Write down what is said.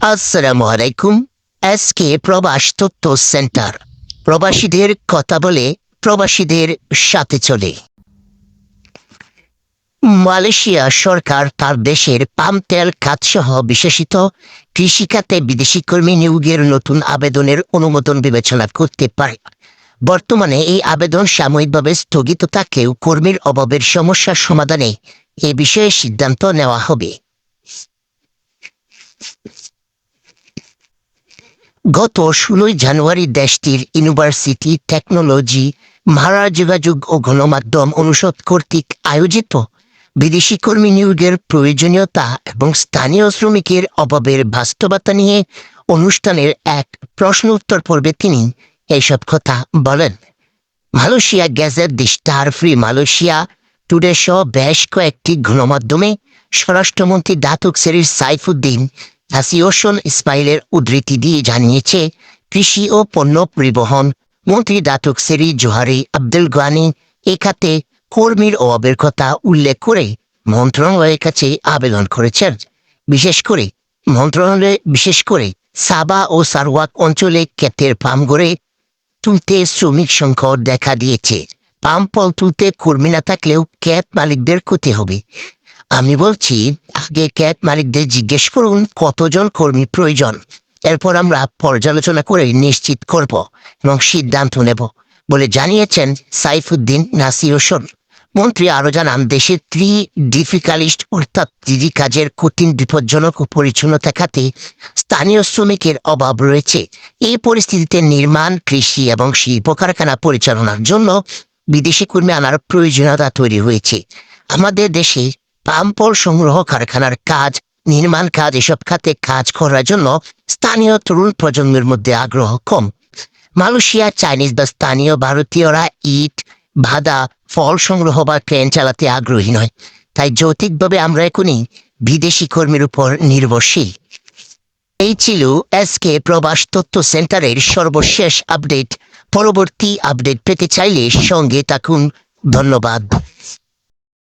আসসালামু আলাইকুম এসকে প্রবাস তথ্য সেন্টার। প্রবাসীদের কথা বলে প্রবাসীদের সাথে চলে। মালয়েশিয়া সরকার তার দেশের পাম তেল খাতসহ বিশেষিত কৃষিখাতে বিদেশি কর্মী নিয়োগের নতুন আবেদনের অনুমোদন বিবেচনা করতে পারে। বর্তমানে এই আবেদন সাময়িকভাবে স্থগিত থাকলেও কর্মীর অভাবের সমস্যার সমাধানে এ বিষয়ে সিদ্ধান্ত নেওয়া হবে। গত ষোলোই জানুয়ারি দেশটির ইউনিভার্সিটি টেকনোলজি মহারা যোগাযোগ ও গণমাধ্যম অনুষদ কর্তৃক আয়োজিত বিদেশি কর্মী নিয়োগের প্রয়োজনীয়তা এবং স্থানীয় শ্রমিকের অভাবের বাস্তবতা নিয়ে অনুষ্ঠানের এক প্রশ্ন উত্তর পর্বে তিনি এইসব কথা বলেন। Malaysia gazette the star free Malaysia today সহ বেশ কয়েকটি গণমাধ্যমে স্বরাষ্ট্রমন্ত্রী দাতুক সেরির সাইফুদ্দিন অ্যাসিওশন ইসমাইলের উদ্ধৃতি দিয়ে জানিয়েছে, কৃষি ও পণ্য পরিবহন মন্ত্রী দাতুক সেরি জোহারি আব্দুল গানি এ খাতে কর্মীর অভাবের কথা উল্লেখ করে মন্ত্রণালয়ের কাছে আবেদন করেছেন। বিশেষ করে মন্ত্রণালয়ে বিশেষ করে সাবা ও সারওয়াক অঞ্চলে ক্ষেতের পাম গড়ে তুলতে শ্রমিক সংকট দেখা দিয়েছে। পাম ফল তুলতে কর্মী না থাকলেও ক্যাব মালিকদের ক্ষতি হবে। আমি বলছি, আগে ক্যাব মালিকদের জিজ্ঞেস করুন কতজন কর্মী প্রয়োজন। এরপর আমরা পর্যালোচনা করে নিশ্চিত করব এবং সিদ্ধান্ত নেব বলে জানিয়েছেন সাইফুদ্দিন নাসিরোসন মন্ত্রী আরও জানান দেশের ত্রি ডিফিকালিস্ট অর্থাৎ দিদি কাজের কঠিন, বিপজ্জনক ও পরিচ্ছন্নতা খাতে স্থানীয় শ্রমিকের অভাব রয়েছে। এই পরিস্থিতিতে নির্মাণ, কৃষি এবং শিল্প কারখানা পরিচালনার জন্য বিদেশি কর্মী আনার প্রয়োজনীয়তা তৈরি হয়েছে। আমাদের দেশে পাম্পল সংগ্রহ কারখানার কাজ, নির্মাণ কাজ, এসব খাতে কাজ করার জন্য স্থানীয় তরুণ প্রজন্মের মধ্যে আগ্রহ কম। মালয়েশিয়া, চাইনিজ বা স্থানীয় ভারতীয়রা ইট ভাদা ফল সংগ্রহ বা ট্রেন চালাতে আগ্রহী নয়। তাই যৌতিকভাবে আমরা এখনই বিদেশি কর্মীর উপর নির্ভরশীল। এই ছিল এসকে প্রবাস তথ্য সেন্টারের সর্বশেষ আপডেট। পরবর্তী আপডেট পেতে চাইলে সঙ্গে থাকুন। ধন্যবাদ।